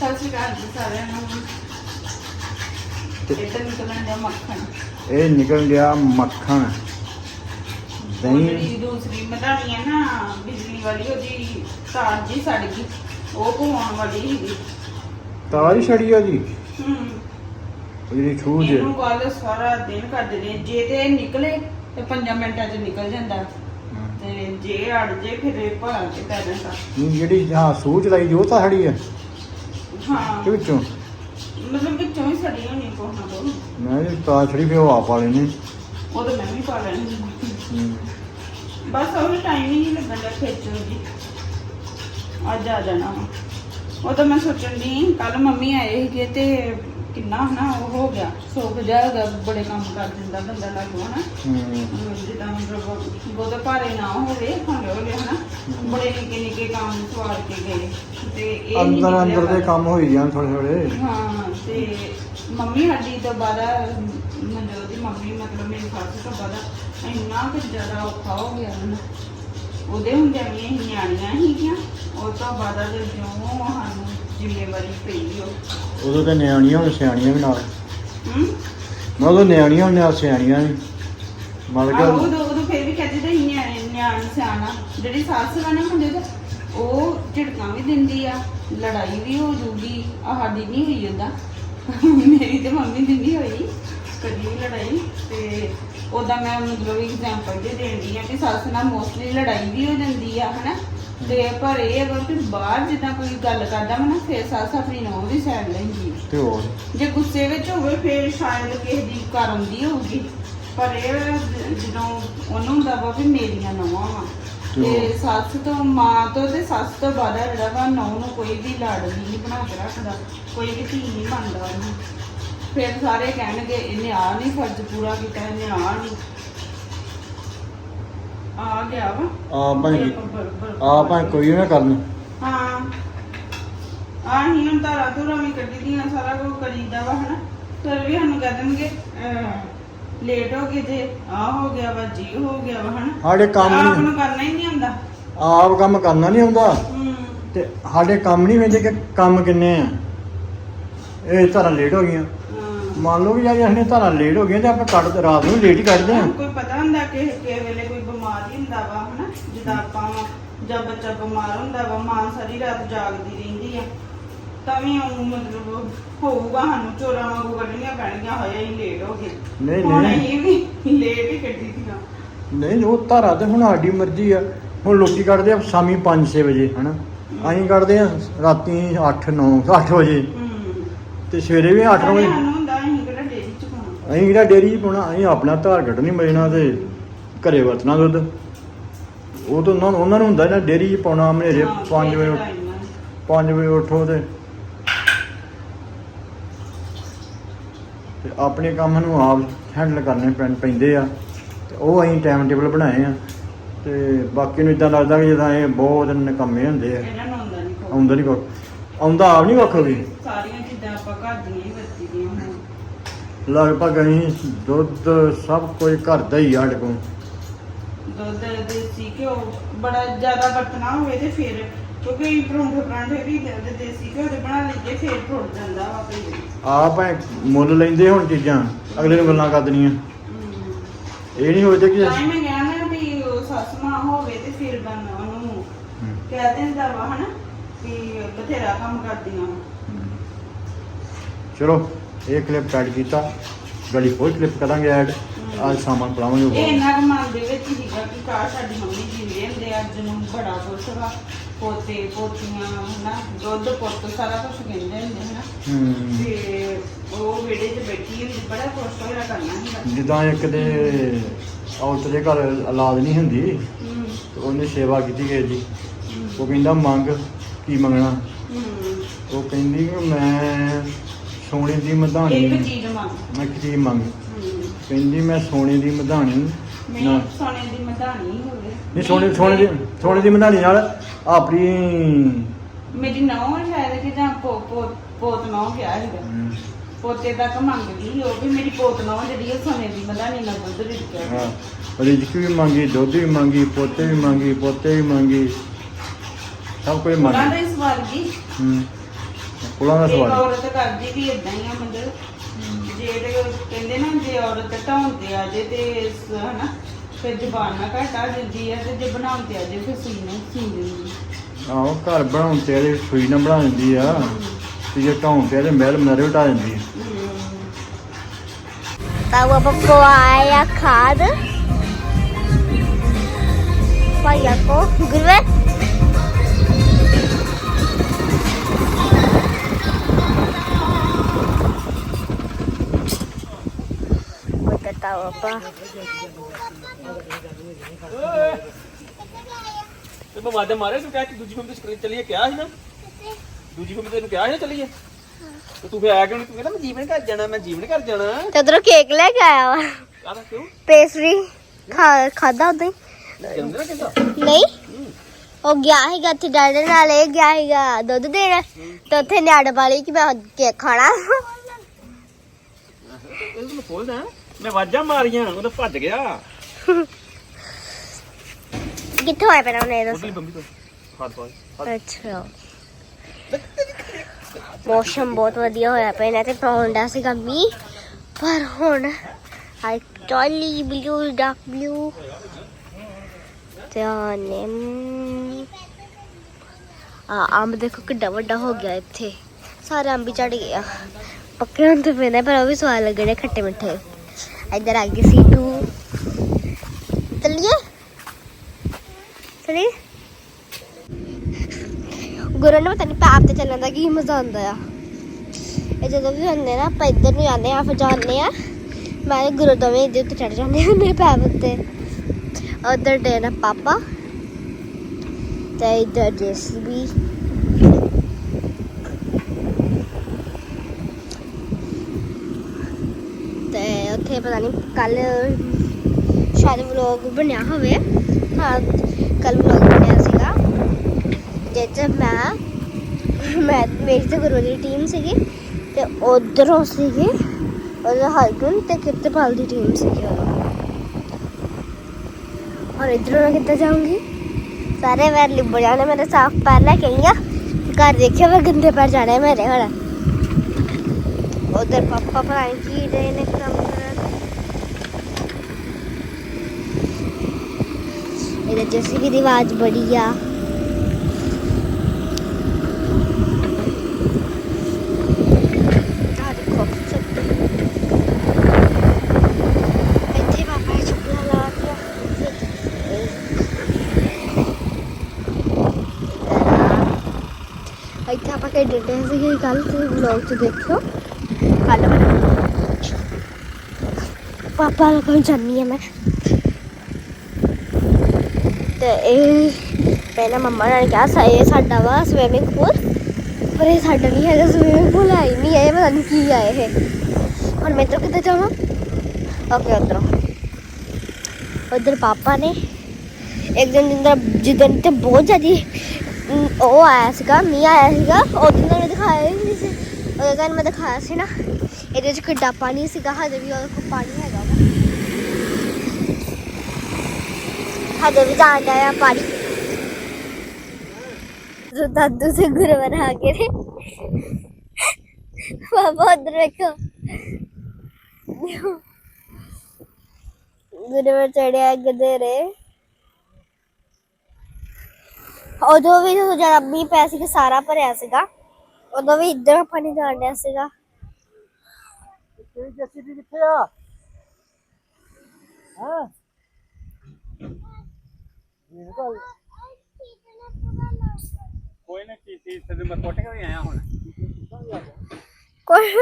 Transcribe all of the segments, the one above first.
ਸਤਿ ਸ਼੍ਰੀ ਅਕਾਲ ਜੀ ਸਾਰਿਆਂ ਨੂੰ। ਇਹ ਤਾਂ ਨਿਕਲਣ ਦਾ ਮੱਖਣ। ਇਹ ਨਿਕਲ ਗਿਆ ਮੱਖਣ। ਦਹੀਂ। ਜਿਹੜੀ ਦੂਸਰੀ ਮਧਾਣੀ ਹੈ ਨਾ ਬਿਜਲੀ ਵਾਲੀ ਉਹਦੀ ਤਾਰ ਜੀ ਸੜ ਗਈ। ਉਹ ਪਵਾਉਣ ਵਾਲੀ ਸੀਗੀ। ਤਾਰੀ ਛੜੀ ਆ ਜੀ। ਹੂੰ। ਉਹ ਜਿਹੜੀ ਛੂਜ ਇਹਨੂੰ ਕੱਲ ਸਾਰਾ ਦਿਨ ਕਰਦੇ ਰਹੇ ਜੇ ਤੇ ਇਹ ਨਿਕਲੇ ਤੇ 5 ਮਿੰਟਾਂ 'ਚ ਨਿਕਲ ਜਾਂਦਾ। ਤੇ ਜੇ ਅੜ ਜੇ ਫਿਰ ਇਹ ਭਲਾ ਕੇ ਪੈ ਜਾਂਦਾ। ਨਹੀਂ ਜਿਹੜੀ ਹਾਂ ਸੂਚ ਲਾਈ ਜੋ ਤਾਂ ਛੜੀ ਆ। ਹਾਂ। ਕਿ ਵਿੱਚੋਂ? ਮਤਲਬ ਵਿੱਚੋਂ ਹੀ ਸੜੀ ਹੋਣੀ ਕੋਹਨਾ ਤੋਂ। ਮੈਂ ਜੀ ਤਾਰ ਛੜੀ ਫਿਰ ਉਹ ਆਪ ਵਾਲੇ ਨੇ ਉਹ ਤਾਂ ਮੈਂ ਵੀ ਪਾ ਲੈਣੀ। ਬਸ ਉਹ ਟਾਈਮ ਹੀ ਨਹੀਂ ਲੱਗਣ ਦਾ ਖੇਚਲ ਜੀ ਅੱਜ ਆ ਜਾਣਾ। ਉਹ ਤਾਂ ਮੈਂ ਸੋਚਣ ਦੀ ਕੱਲ ਮੰਮੀ ਆਏ ਸੀਗੇ ਤੇ ਕਿੰਨਾ ਹਨਾ ਉਹ ਹੋ ਗਿਆ। ਸੁੱਕ ਜਾਏਗਾ ਬੜੇ ਕੰਮ ਕਰ ਦਿੰਦਾ ਬੰਦਾ ਲੱਗੋ ਹਨਾ। ਹੂੰ। ਜਿੱਦਾਂ ਮਤਲਬ ਬਹੁਤਾ ਭਾਰੇ ਨਾ ਹੋਵੇ ਹੌਲੇ ਹੌਲੇ ਹਨਾ। ਬੜੇ ਨਿੱਕੇ ਨਿੱਕੇ ਕੰਮ ਸਵਾਰ ਕੇ ਗਏ। ਤੇ ਇਹ ਨਹੀਂ ਅੰਦਰ ਅੰਦਰ ਨਿਕਲਿਆ ਦੇ ਕੰਮ ਹੋਈ ਜਾਣ ਥੋੜੇ ਥੋੜੇ ਹਾਂ ਤੇ ਮੰਮੀ ਸਾਡੀ ਤੋਂ ਬਾਅਦ ਮਨਜੋਤ ਦੀ ਮੰਮੀ ਮਤਲਬ ਮੇਰੀ ਸੱਸ ਤੋਂ ਬਾਅਦ ਇੰਨਾ ਕਿ ਜ਼ਿਆਦਾ ਔਖਾ ਹੋ ਗਿਆ ਨਾ ਉਹਦੇ ਹੁੰਦਿਆਂ ਵੀ ਅਸੀਂ ਨਿਆਣੀਆਂ ਸੀਗੀਆਂ ਉਹ ਤੋਂ ਬਾਅਦ ਜਿਉਂ ਸਾਨੂੰ ਜ਼ਿੰਮੇਵਾਰੀ ਪਈ ਉਹ ਉਦੋਂ ਤੇ ਨਿਆਣੀਆਂ ਹੁਣ ਸਿਆਣੀਆਂ ਵੀ ਨਾਲ। ਹੂੰ? ਮੈਂ ਉਦੋਂ ਨਿਆਣੀਆਂ ਹੁਣ ਨਾਲ ਸਿਆਣੀਆਂ ਵੀ ਮਤਲਬ ਆਹੋ ਕਿ ਉਦੋਂ ਉਦੋਂ ਫਿਰ ਵੀ ਕਹਿੰਦੇ ਤੇ ਨਿਆਣੇ ਨਿਆਣ ਸਿਆਣਾ। ਜਿਹੜੀ ਸੱਸ ਵਾ ਨਾ ਹੁੰਦੇ ਤੇ ਉਹ ਝਿੜਕਾਂ ਵੀ ਦਿੰਦੀ ਆ ਲੜਾਈ ਵੀ ਹੋ ਜੂਗੀ। ਆ ਸਾਡੀ ਨਹੀਂ ਹੋਈ ਓਦਾਂ। ਮੇਰੀ ਤੇ ਮੰਮੀ ਦੀ ਨਹੀਂ ਹੋਈ ਕਦੀ ਵੀ ਲੜਾਈ। ਤੇ ਉਦਾਂ ਮੈਂ ਮਤਲਬ ਐਗਜ਼ਾਮਪਲ ਦੇ ਦੇਣੀ ਆ ਕਿ ਸੱਸ ਨਾਲ ਮੋਸਟਲੀ ਲੜਾਈ ਵੀ ਹੋ ਜਾਂਦੀ ਆ ਹਨਾ? ਤੇ ਪਰ ਇਹ ਅਗਰ ਕਿ ਬਾਹਰ ਜਿੱਦਾਂ ਕੋਈ ਗੱਲ ਕਰਦਾ ਵਾ ਨਾ ਫਿਰ ਸੱਸ ਆਪਣੀ ਨੂੰ ਵੀ ਸਾਈਡ ਲੈਂਦੀ ਆ। ਤੇ ਹੋਰ? ਜੇ ਗੁੱਸੇ ਵਿੱਚ ਹੋਵੇ ਫਿਰ ਸ਼ਾਇਦ ਕਿਸੇ ਦੀ ਕਰ ਆਉਂਦੀ ਹੋਊਗੀ। ਪਰ ਇਹ ਜ- ਜਦੋਂ ਉਹਨੂੰ ਹੁੰਦਾ ਵਾ ਵੀ ਮੇਰੀਆਂ ਨਵਾਂ ਵਾ ਤੇ ਤੇ ਸੱਸ ਤੋਂ ਮਾਂ ਤੋਂ ਤੇ ਸੱਸ ਤੋਂ ਬਾਅਦ ਜਿਹੜਾ ਵਾ ਨੌ ਨੂੰ ਕੋਈ ਵੀ ਲਾਡਲੀ ਨਹੀਂ ਬਣਾ ਕੇ ਰੱਖਦਾ ਕੋਈ ਵੀ ਧੀ ਨਹੀਂ ਮੰਨਦਾ ਉਹਨੂੰ। ਫਿਰ ਸਾਰੇ ਕਹਿਣਗੇ ਇਹਨੇ ਆ ਨਹੀਂ ਫਰਜ਼ ਪੂਰਾ ਕੀਤਾ ਇਹਨੇ ਆ ਨਹੀਂ ਆ ਗਿਆ ਵਾ। ਆ ਭਾਈ ਆ ਭਾਈ ਕੋਈ ਨਾ ਕਰਨ। ਹਾਂ। ਆ ਹੀ ਹੁਣ ਤਾਰਾ ਤੁਰਾ ਵੀ ਕੱਢੀ ਦੀਆਂ ਸਾਰਾ ਕੁਝ ਕਰੀਦਾ ਵਾ ਹਨਾ। ਫਿਰ ਵੀ ਸਾਨੂੰ ਕਹਿ ਦੇਣਗੇ ਲੇਟ ਹੋ ਗਏ ਜੇ ਆ ਹੋ ਗਿਆ ਵਾ ਜੀ ਹੋ ਗਿਆ ਵਾ ਹਨਾ। ਸਾਡੇ ਕੰਮ ਆਪ ਨਹੀਂ ਨੂੰ ਕਰਨਾ ਹੀ ਨਹੀਂ ਆਉਂਦਾ ਆਪ ਕੰਮ ਕਰਨਾ ਨਹੀਂ ਆਉਂਦਾ ਹੂੰ। ਤੇ ਸਾਡੇ ਕੰਮ ਨਹੀਂ ਵੇਂਦੇ ਕਿ ਕੰਮ ਕਿੰਨੇ ਆ। ਇਹ ਧਾਰਾਂ ਲੇਟ ਹੋ ਗਈਆਂ। ਮੰਨ ਲਓ ਵੀ ਜੇ ਅਸੀਂ ਧਾਰਾਂ ਲੇਟ ਹੋ ਗਈਆਂ ਤੇ ਆਪਾਂ ਕੱਢ ਰਾਤ ਨੂੰ ਲੇਟ ਹੀ ਕੱਢਦੇ ਆ ਕੋਈ ਪਤਾ ਹੁੰਦਾ ਕਿ ਕਿਸੇ ਵੇਲੇ ਕੋਈ ਬਿਮਾਰ ਹੀ ਹੁੰਦਾ ਵਾ ਹਨਾ? ਜਿੱਦਾਂ ਆਪਾਂ ਜਾਂ ਬੱਚਾ ਬਿਮਾਰ ਹੁੰਦਾ ਵਾ ਮਾਂ ਸਾਰੀ ਰਾਤ ਜਾਗਦੀ ਰਹਿੰਦੀ ਆ। ਤਾਂ ਵੀ ਉਹ ਮਤਲਬ ਹੋਊਗਾ ਸਾਨੂੰ ਚੋਰਾਂ ਵਾਂਗੂ ਕੱਢਣੀਆਂ ਪੈਣਗੀਆਂ ਹੋਇਆ ਹੀ ਲੇਟ ਹੋ ਗਏ। ਨਹੀਂ, ਹੁਣ ਨਹੀਂ। ਅਸੀਂ ਵੀ ਲੇਟ ਹੀ ਕੱਢੀ ਦੀਆਂ ਨਹੀਂ ਉਹ ਧਾਰਾ ਤੇ ਹੁਣ ਸਾਡੀ ਮਰਜ਼ੀ ਆ। ਹੁਣ ਲੋਕੀ ਕੱਢਦੇ ਆ ਸ਼ਾਮੀ 5-6 ਵਜੇ ਹਨਾ? ਅਸੀਂ ਕੱਢਦੇ ਆ ਰਾਤੀ 8-9 8 ਵਜੇ। ਹੂੰ। ਤੇ ਸਵੇਰੇ ਵੀ 8 ਵਜੇ ਸਾਨੂੰ ਹੁੰਦਾ ਅਸੀਂ ਕਿਹੜਾ ਡੇਰੀ ਚ ਪਾਉਣਾ ਅਸੀਂ ਜਿਹੜਾ ਡੇਰੀ 'ਚ ਪਾਉਣਾ ਅਸੀਂ ਆਪਣਾ ਧਾਰ ਕੱਢਣੀ ਮਜਣਾ ਤੇ ਘਰੇ ਵਰਤਣਾ ਦੁੱਧ। ਉਹ ਤਾਂ ਉਹਨਾਂ ਨੂੰ ਉਹਨਾਂ ਨੂੰ ਹੁੰਦਾ ਨਾ ਡੇਰੀ 'ਚ ਪਾਉਣਾ ਹਨੇਰੇ ਹਾਂ, 5 ਫਿਰ ਵਜੇ ਨਾਲ। 5 ਵਜੇ ਉੱਠੋ ਤੇ ਤੇ ਆਪਣੇ ਕੰਮ ਨੂੰ ਆਪ ਹੈਂਡਲ ਕਰਨੇ ਪੈਣ ਪੈਂਦੇ ਆ। ਤੇ ਉਹ ਅਸੀਂ ਟਾਈਮ ਟੇਬਲ ਬਣਾਏ ਆ। ਤੇ ਬਾਕੀ ਨੂੰ ਇਦਾਂ ਲੱਗਦਾ ਕਿ ਜਿੱਦਾਂ ਇਹ ਬਹੁਤ ਨਕੰਮੇ ਹੁੰਦੇ ਆ। ਇਹਨਾਂ ਨੂੰ ਆਉਂਦਾ ਨਹੀਂ ਕੋਈ। ਆਉਂਦਾ ਨਹੀਂ ਕੁਛ ਆਉਂਦਾ ਆਪ ਨਹੀਂ ਵੱਖ ਵੀ ਸਾਰੀਆਂ ਚੀਜ਼ਾਂ ਆਪਾਂ ਘਰ ਦੀਆਂ ਹੀ ਵਰਤੀਆਂ ਹੁਣ ਲਗਭਗ ਅਸੀਂ ਦੁੱਧ ਸਭ ਕੁਝ ਘਰ ਦਾ ਹੀ ਆ ਸਾਡੇ ਕੋਲ ਦੁੱਧ ਦੇਸੀ ਘਿਓ ਬੜਾ ਜ਼ਿਆਦਾ ਵਰਤਣਾ ਹੋਵੇ ਤੇ ਫਿਰ ਕਿਉਂਕਿ ਪਰੌਂਠੇ ਪਰਾਂਠੇ ਵੀ ਦੇ- ਦੇਸੀ ਘਿਓ ਦੇ ਬਣਾ ਲਈਏ ਫਿਰ ਟੁੱਟ ਜਾਂਦਾ ਵਾ ਕਈ ਵਾਰੀ। ਆਪ ਐ ਮੁੱਲ ਲੈਂਦੇ ਹੁਣ ਚੀਜ਼ਾਂ ਅਗਲੇ ਨੂੰ ਗੱਲਾਂ ਕਰਦਣੀਆਂ। ਇਹ ਨਹੀਂ ਹੋਵੇ ਕਿ ਤਾਂ ਹੀ ਮੈਂ ਕਹਿਣਾ ਵੀ ਉਹ ਸੱਸ ਮਾਂ ਹੋਵੇ ਤੇ ਫਿਰ ਬਨ ਉਹਨੂੰ ਕਹਿ ਦਿੰਦਾ ਵਾ ਹਨਾ ਵੀ ਬਥੇਰਾ ਕੰਮ ਕਰਦੀਆਂ। ਚਲੋ ਇਹ ਕਲਿੱਪ ਐਡ ਕੀਤਾ। ਗਲੀ ਹੋਰ ਕਲਿੱਪ ਕਰਾਂਗੇ ਐਡ ਅੱਜ ਸਾਮਾਨ ਪਲਾਵਾਂਗੇ ਇਹ ਉਹ ਕੁ ਮਨ ਦੇ ਵਿੱਚ ਸੀਗਾ ਕਿ ਕਾਸ਼ ਸਾਡੀ ਮੰਮੀ ਜਿੰਦੇ ਹੁੰਦੇ ਅੱਜ ਨੂੰ ਬੜਾ ਕੁਛ ਵਾ। ਪੋਤੇ ਪੋਤੀਆਂ ਹਨਾ ਦੁੱਧ ਪੁੱਤ ਸਾਰਾ ਕੁਝ ਕਹਿੰਦੇ ਹੁੰਦੇ ਹਨਾ। ਹੂੰ। ਤੇ ਉਹ ਵਿਹੜੇ 'ਚ ਬੈਠੀ ਹੁੰਦੀ ਬੜਾ ਖੁਸ਼ ਹੋਇਆ ਕਰਨਾ ਹੁੰਦਾ ਜਿੱਦਾਂ ਇੱਕ ਦੇ ਔਰਤ ਦੇ ਘਰ ਔਲਾਦ ਨਹੀਂ ਹੁੰਦੀ ਹੂੰ। ਤੇ ਉਹਨੇ ਸੇਵਾ ਕੀਤੀ ਗਈ ਜੀ ਉਹ ਕਹਿੰਦਾ ਮੰਗ ਕੀ ਮੰਗਣਾ? ਹੂੰ। ਉਹ ਕਹਿੰਦੀ ਕਿ ਮੈਂ ਸੋਨੇ ਦੀ ਮਧਾਣੀ ਇੱਕ ਚੀਜ਼ ਮੰਗ। ਮੈਂ ਇੱਕ ਚੀਜ਼ ਮੰਗ। ਕਹਿੰਦੀ ਮੈਂ ਸੋਨੇ ਦੀ ਮਧਾਣੀ ਨਾਲ ਸੋਨੇ ਦੀ ਮਧਾਣੀ ਹੋਵੇ। ਨਹੀਂ ਸੋਨੇ ਸੋਨੇ ਦੀ ਸੋਨੇ ਦੀ ਮਧਾਣੀ ਨਾਲ ਆਪਣੀ ਮੇਰੀ ਨੌਂ ਸ਼ਾਇਦ ਕਿ ਜਾਂ ਪੋ ਪੋ- ਪੋਤ ਨੌਂ ਕਿਹਾ ਸੀਗਾ। ਪੋਤੇ ਤੱਕ ਮੰਗਦੀ ਉਹ ਵੀ ਮੇਰੀ ਪੋਤ ਨੌਂ ਜਿਹੜੀ ਉਹ ਸੋਨੇ ਦੀ ਮਧਾਣੀ ਨਾਲ ਦੁੱਧ ਦਿੱਤਾ ਹਾਂ ਰਿਜਕ ਵੀ ਮੰਗੀ ਦੁੱਧ ਵੀ ਮੰਗੀ ਪੋਤੇ ਵੀ ਮੰਗੀ ਪੋਤੇ ਵੀ ਮੰਗੀ। ਸਭ ਕੁਝ ਉਹਨਾਂ ਮੰਗੀ। ਦੇ ਸਵਾਲ ਕੀ? ਹੂੰ। ਫੁੱਲਾਂ ਦਾ ਇੱਕ ਸਵਾਦ ਔਰਤ ਕਰਦੀ ਵੀ ਇਦਾਂ ਹੀ ਆ ਮਤਲਬ ਜੇ ਤੇ ਕਹਿੰਦੇ ਨਾ ਜੇ ਔਰਤ ਢਾਉਣ ਤੇ ਆ ਜੇ ਤੇ ਸ- ਹਨਾ ਫਿਰ ਜ਼ਬਾਨ ਨਾ ਘਟ ਆ ਜਾਂਦੀ ਆ ਤੇ ਜੇ ਬਣਾਉਣ ਤੇ ਆ ਜੇ ਫਿਰ ਸੀਨੇ ਸੀ ਦਿੰਦੀ ਆਹੋ ਘਰ ਬਣਾਉਣ ਤੇ ਇਹਦੇ ਸੂਈ ਨਾਲ ਬਣਾ ਦਿੰਦੀ ਆ ਤੇ ਜੇ ਢਾਉਣ ਤੇ ਇਹਦੇ ਮਹਿਲ ਮਨਰੇ ਉਟਾ ਦਿੰਦੀ ਆ Tawa pa po ay akad. Paya ko. Gulwe. Magtatawa pa. ਤੇ ਮੈਂ ਵਾਜਾ ਮਾਰੇ ਤੂੰ ਕਿਹਾ ਕਿ ਦੂਜੀ ਫਿਲਮ ਤੇ ਚੱਲੀਏ ਕਿਹਾ ਸੀ ਨਾ? ਦੂਜੀ ਫਿਲਮ ਤੈਨੂੰ ਕਿਹਾ ਸੀ ਨਾ ਚੱਲੀਏ ਤੇ ਤੂੰ ਫੇਰ ਆ ਕਿਉਂ ਨੀ? ਤੂੰ ਕਹਿੰਦਾ ਮੈਂ ਜੀਵਨ ਘਰ ਜਾਣਾ ਮੈਂ ਜੀਵਨ ਘਰ ਜਾਣਾ। ਤੇ ਉਧਰੋਂ ਕੇਕ ਲੈ ਕੇ ਆਇਆ ਵਾ। ਕਾਹਦਾ ਕਿਉਂ ਪੇਸਟਰੀ ਖਾ ਖਾਦਾ ਉਦੋਂ ਜਾਂਦੇ ਨਾ ਕਿੰਦਾ ਨਹੀਂ। ਉਹ ਗਿਆ ਸੀਗਾ ਉੱਥੇ ਡੈਡੀ ਨਾਲ ਇਹ ਗਿਆ ਸੀਗਾ ਦੁੱਧ ਦੇਣ। ਤੇ ਉੱਥੇ ਨਿਆੜ ਵਾਲੀ ਕਿ ਮੈਂ ਕੇਕ ਖਾਣਾ। ਇਹ ਤੂੰ ਖੋਲਦਾ। ਮੈਂ ਵਾਜਾਂ ਮਾਰੀਆਂ ਉਹ ਤਾਂ ਭੱਜ ਗਿਆ। ਕਿੱਥੋਂ ਆਇਆ ਪਹਿਲਾਂ ਉਹਨੇ ਦੱਸ? ਉਧਰਲੀ ਬੰਬੀ ਤੋਂ। ਹੱਥ ਪਾ। ਅੱਛਾ। ਮੌਸਮ ਬਹੁਤ ਵਧੀਆ ਹੋਇਆ ਪਿਆ ਇਹਨਾਂ ਤੇ ਪੌਂਡਾ ਸੀਗਾ ਮੀਂਹ। ਪਰ ਹੁਣ ਆਈ ਟੋਲੀ ਬਲੂ ਡਾਰਕ ਬਲੂ। ਤੇ ਆਨੇ ਆ ਅੰਬ ਦੇਖੋ ਕਿੱਡਾ ਵੱਡਾ ਹੋ ਗਿਆ ਇੱਥੇ। ਸਾਰੇ ਅੰਬ ਹੀ ਝੜ ਗਏ ਆ। ਪੱਕੇ ਹੁੰਦੇ ਪਏ ਨੇ ਪਰ ਉਹ ਵੀ ਸਵਾਦ ਲੱਗਣੇ ਖੱਟੇ ਮਿੱਠੇ। ਇੱਧਰ ਆ ਗਈ ਸੀ ਤੂੰ ਗੁਰੂ ਨੂੰ ਪਤਾ ਨਹੀਂ ਪੈਪ ਤੇ ਚੱਲਣ ਦਾ ਕੀ ਮਜ਼ਾ ਆਉਂਦਾ ਆ ਇਹ ਜਦੋਂ ਵੀ ਹੁੰਦੇ ਨਾ ਆਪਾਂ ਇੱਧਰ ਨੂੰ ਜਾਂਦੇ ਆ ਫਿਰ ਜਾਂਦੇ ਆ ਮੈਂ ਤੇ ਗੁਰੂ ਦੋਵੇਂ ਇਹਦੇ ਉੱਤੇ ਚੜ ਜਾਂਦੇ ਹੁੰਦੇ ਪੈਰ ਉੱਤੇ ਉਧਰ ਡੇ ਨਾ ਪਾਪਾ ਤੇ ਇੱਧਰ ਜੇਸੀਬੀ ਤੇ ਉੱਥੇ ਪਤਾ ਨਹੀਂ ਕੱਲ ਸ਼ਾਇਦ ਵਲੌਗ ਬਣਿਆ ਹੋਵੇ। ਹਾਂ, ਕੱਲ ਵਲੌਗ ਬਣਿਆ ਸੀਗਾ। ਜਿਹ ਮੈਂ ਮੈਂ, ਮੇਰੀ ਤੇ ਗੁਰੂ ਦੀ ਟੀਮ ਸੀਗੀ ਤੇ ਉਧਰੋਂ ਸੀਗੇ, ਉਹਦਾ ਹਰਗੁਣ ਤੇ ਕਿਰਤਪਾਲ ਦੀ ਟੀਮ ਸੀਗੀ ਉਦੋਂ ਔਰ ਇਧਰੋਂ ਮੈਂ ਕਿੱਦਾਂ ਜਾਊਂਗੀ? ਸਾਰੇ ਪੈਰ ਲਿਬੜ ਜਾਣੇ ਮੇਰੇ ਸਾਫ਼ ਪੈਰ ਲੈ ਕੇ ਆਈਆਂ ਘਰ ਦੇਖਿਆ ਮੈਂ ਗੰਦੇ ਪੈਰ ਜਾਣੇ ਮੇਰੇ ਹੁਣ। ਉਧਰ ਪਾਪਾ ਭਰਾਈ ਕੀ ਦੇ ਨੇ ਕੰਮ ਕਰਨ ਇਹਦੇ ਜੈਸੀ ਦੀ ਆਵਾਜ਼ ਬੜੀ ਆ ਆ ਦੇਖੋ ਸੱਤ ਇੱਥੇ ਪਾਪਾ ਚੁੱਪਲਾ ਲਾ ਕੇ ਇੱਥੇ ਆਪਾਂ ਖੇਡਦੇ ਸੀਗੇ ਕੱਲ ਤੁਸੀਂ ਵਲੌਗ 'ਚ ਦੇਖਿਓ ਕੱਲ ਪਾਪਾ ਨਾਲ ਕੋਲ ਜਾਂਦੀ ਆ ਮੈਂ ਤੇ ਇਹ ਪਹਿਲਾਂ ਮੰਮਾ ਨੇ ਕਿਹਾ ਸਾ ਇਹ ਸਾਡਾ ਵਾ ਸਵਿਮਿੰਗ ਪੂਲ ਪਰ ਇਹ ਸਾਡਾ ਨਹੀਂ ਹੈਗਾ ਸਵਿਮਿੰਗ ਪੂਲ ਆਈ ਨਹੀਂ ਹੈ, ਇਹ ਪਤਾ ਨਹੀਂ ਕੀ ਆ ਇਹ। ਹੁਣ ਮੈਂ ਇੱਧਰੋਂ ਕਿੱਥੇ ਜਾਵਾਂ? ਓਕੇ ਉਧਰੋਂ। ਉਧਰ ਪਾਪਾ ਨੇ ਇੱਕ ਦਿਨ ਜਿੰਦਰ ਜਿੱਦਣ ਤੇ ਬਹੁਤ ਜ਼ਿਆਦੀ ਉਹ ਆਇਆ ਸੀਗਾ, ਮੀਂਹ ਆਇਆ ਸੀਗਾ ਉਦੋਂ ਤਾਂ ਮੈਂ ਦਿਖਾਇਆ ਹੀ ਨਹੀਂ ਸੀ। ਉਹਦੇ ਕਾਰਨ ਮੈਂ ਦਿਖਾਇਆ ਸੀ ਨਾ। ਇਹਦੇ ਵਿੱਚ ਕਿੱਡਾ ਪਾਣੀ ਸੀਗਾ, ਹਜੇ ਵੀ ਉਹਦੇ ਕੋਲ ਪਾਣੀ ਹੈਗਾ ਵਾ। ਹਜੇ ਵੀ ਜਾਂਦਾ ਆ ਪਾਣੀ। ਜੋ ਦਾਦੂ ਸੇ ਗੁਰਵਰ ਆ ਗਏ ਨੇ ਬਾਬਾ ਉਧਰ ਵੇਖੋ। ਗੁਰਵਰ ਚੜਿਆ ਗਦੇਰੇ ਉਦੋਂ ਵੀ ਜਦੋਂ ਜ਼ਿਆਦਾ ਮੀਂਹ ਪਿਆ ਸੀ ਸਾਰਾ ਭਰਿਆ ਸੀਗਾ। ਉਦੋਂ ਵੀ ਇੱਧਰ ਪਾਣੀ ਜਾਣ ਡਿਆ ਸੀਗਾ। ਤੇਰੀ ਜੱਸੀ ਕਿੱਥੇ ਆ? ਹਾਂ? ਕੋਈ ਨਾ ਕੀ ਸੀ ਤੇ ਮੈਂ ਕੋਟੇ ਕੇ ਆਇਆ ਹੁਣ। ਕੋਈ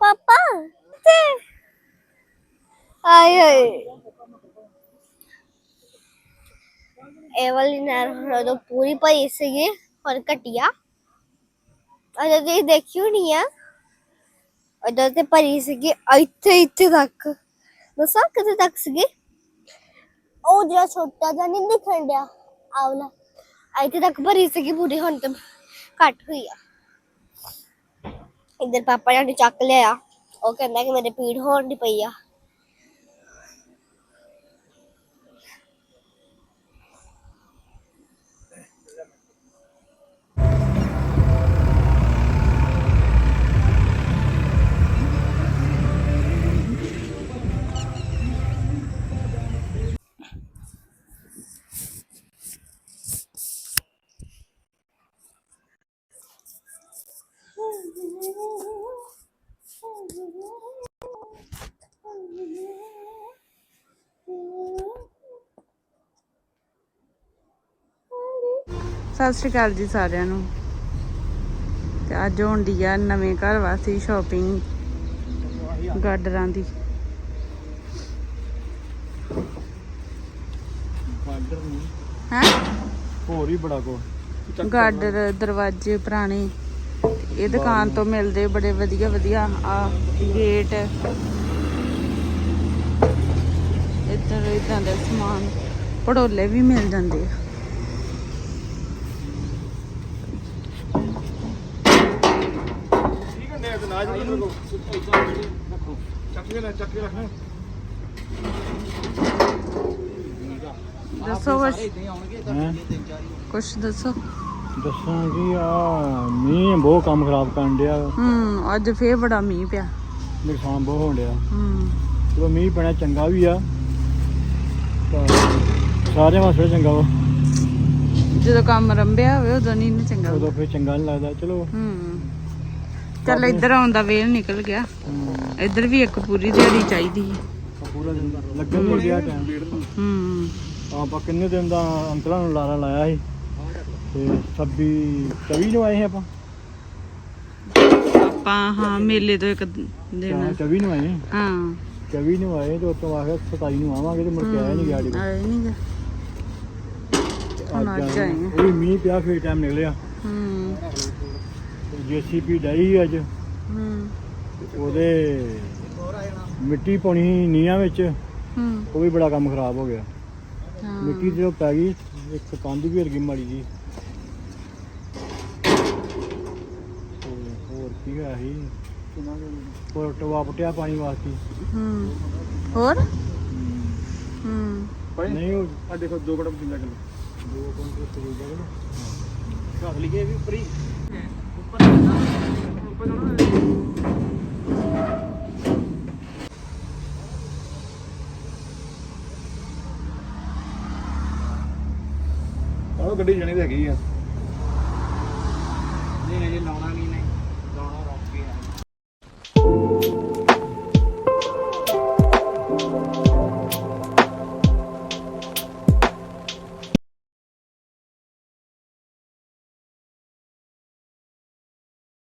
ਪਾਪਾ ਤੇ ਆਏ ਆਏ ਇਹ ਵਾਲੀ ਨਹਿਰ ਉਦੋਂ ਪੂਰੀ ਭਰੀ ਸੀਗੀ ਹੁਣ ਘਟਿਆ। ਅਜੇ ਤੁਸੀਂ ਦੇਖਿਓ ਨਹੀਂ ਆ। ਉਦੋਂ ਤੇ ਭਰੀ ਸੀਗੀ ਇੱਥੇ ਇੱਥੇ ਤੱਕ। ਦੱਸਾਂ ਕਿੱਥੇ ਤੱਕ ਸੀਗੀ? ਉਹ ਜਿਹੜਾ ਛੋਟਾ ਜਿਹਾ ਨਹੀਂ ਦਿਖਣ ਡਿਆ ਆਵਲਾ ਇੱਥੇ ਤੱਕ ਭਰੀ ਸੀਗੀ ਪੂਰੀ ਹੁਣ ਤੇ ਘੱਟ ਹੋਈ ਆ। ਇੱਧਰ ਪਾਪਾ ਨੇ ਚੱਕ ਲਿਆ। ਉਹ ਕਹਿੰਦਾ ਕਿ ਮੇਰੇ ਪੀੜ ਹੋਣ ਦੀ ਪਈ ਆ। ਸਤਿ ਸ਼੍ਰੀ ਅਕਾਲ ਜੀ ਸਾਰਿਆਂ ਨੂੰ। ਤੇ ਅੱਜ ਹੋਣੀ ਆ ਨਵੇਂ ਘਰ ਵਾਸਤੇ ਸ਼ਾਪਿੰਗ ਗਾਡਰਾਂ ਦੀ। ਗਾਡਰ ਨਹੀਂ ਹੈ? ਹੋਰ ਹੀ ਬੜਾ ਕੋ ਦਰਵਾਜ਼ੇ ਪੁਰਾਣੇ ਇਹ ਦੁਕਾਨ ਤੋਂ ਮਿਲਦੇ ਬੜੇ ਵਧੀਆ ਵਧੀਆ। ਆ ਗੇਟ ਇੱਧਰ ਇਦਾਂ ਦਾ ਸਮਾਨ ਪੜੋਲੇ ਵੀ ਮਿਲ ਜਾਂਦੇ ਆ। ਠੀਕ ਹੈ ਨੇ ਨਾ ਜੀ ਕੋ ਚੱਕ ਕੇ ਲੈ ਚੱਕ ਕੇ ਰੱਖਣਾ ਦੱਸੋ ਕੁਛ? ਹੈ ਕੁਛ ਦੱਸੋ? ਦੱਸਾਂਗੀ ਆ ਮੀਂਹ ਬਹੁਤ ਕੰਮ ਖਰਾਬ ਕਰਨ ਡਿਆ। ਹੂੰ ਅੱਜ ਫੇਰ ਬੜਾ ਮੀਂਹ ਪਿਆ। ਨੁਕਸਾਨ ਬਹੁਤ ਹੋਣ ਡਿਆ। ਹੂੰ। ਚਲੋ ਮੀਂਹ ਪੈਣਾ ਚੰਗਾ ਵੀ ਆ। ਸਾਰਿਆਂ ਵਾਸਤੇ ਚੰਗਾ ਵਾ। ਜਦੋਂ ਕੰਮ ਰੰਭਿਆ ਹੋਵੇ ਉਦੋਂ ਨਹੀਂ ਚੰਗਾ। ਉਦੋਂ ਫਿਰ ਚੰਗਾ ਨਹੀਂ ਲੱਗਦਾ। ਚਲੋ ਹੂੰ। ਚੱਲ ਇੱਧਰ ਆਉਂਦਾ ਵੇਲ ਨਿਕਲ ਗਿਆ। ਇੱਧਰ ਵੀ ਇੱਕ ਪੂਰੀ ਦਿਹਾੜੀ ਚਾਹੀਦੀ ਹੈ। ਪੂਰਾ ਦਿਨ ਲੱਗਣ ਨਹੀਂ ਗਿਆ ਟਾਈਮ ਹੂੰ। ਆਪਾਂ ਕਿੰਨੇ ਦਿਨ ਦਾ ਅੰਕਲਾਂ ਨੂੰ ਲਾਰਾ ਲਾਇਆ ਸੀ। ਤੇ 26 24 ਨੂੰ ਆਏ ਸੀ ਆਪਾਂ? ਆਪਾਂ ਹਾਂ ਮੇਲੇ ਤੋਂ ਇੱਕ ਦਿਨ। 24 ਨੂੰ ਆਏ। ਹਾਂ। 24 ਨੂੰ ਆਏ ਤੇ ਉਤੋਂ ਆ ਕੇ 27 ਨੂੰ ਆਵਾਂਗੇ ਤੇ ਮੁੜ ਕੇ ਆਇਆ ਨਹੀਂ ਗਿਆ ਜੀ ਨਹੀਂ ਗਾ। ਹੁਣ ਅੱਜ ਆਏ ਵੀ ਮੀਂਹ ਪਿਆ ਫਿਰ ਟਾਈਮ ਨਿਕਲਿਆ। ਹੂੰ। ਜੀਸੀਪੀ ਡਾਈ ਅੱਜ। ਹੂੰ। ਤੇ ਉਹਦੇ ਮਿੱਟੀ ਪਾਉਣੀ ਨੀਹਾਂ ਵਿੱਚ। ਹੂੰ। ਉਹ ਵੀ ਬੜਾ ਕੰਮ ਖਰਾਬ ਹੋ ਗਿਆ। ਹਾਂ। ਮਿੱਟੀ ਜਦੋਂ ਪੈ ਗਈ। ਇੱਕ ਕੰਧ ਵੀ ਹਰ ਗਈ ਮਾੜੀ ਜੀ। ਤੇ ਹੋਰ ਕੀ ਹੋਇਆ ਸੀ? ਹੋਰ ਟਵਾ ਪੁੱਟਿਆ ਪਾਣੀ ਵਾਸਤੇ। ਹੂੰ। ਹੋਰ? ਹੂੰ। ਨਹੀਂ ਉਹ ਆ ਦੇਖੋ 2 ਕੜਮ ਕਿੰਨਾ ਕਿਲੋ 2 ਕੁਇੰਟਲ ਤੇ ਜਗਨ ਘਰ ਲਈਏ ਵੀ ਉੱਪਰ। ਹੀ ਉਹ ਗੱਡੀ ਜਾਣੀ ਤਾਂ ਹੈਗੀ ਆ।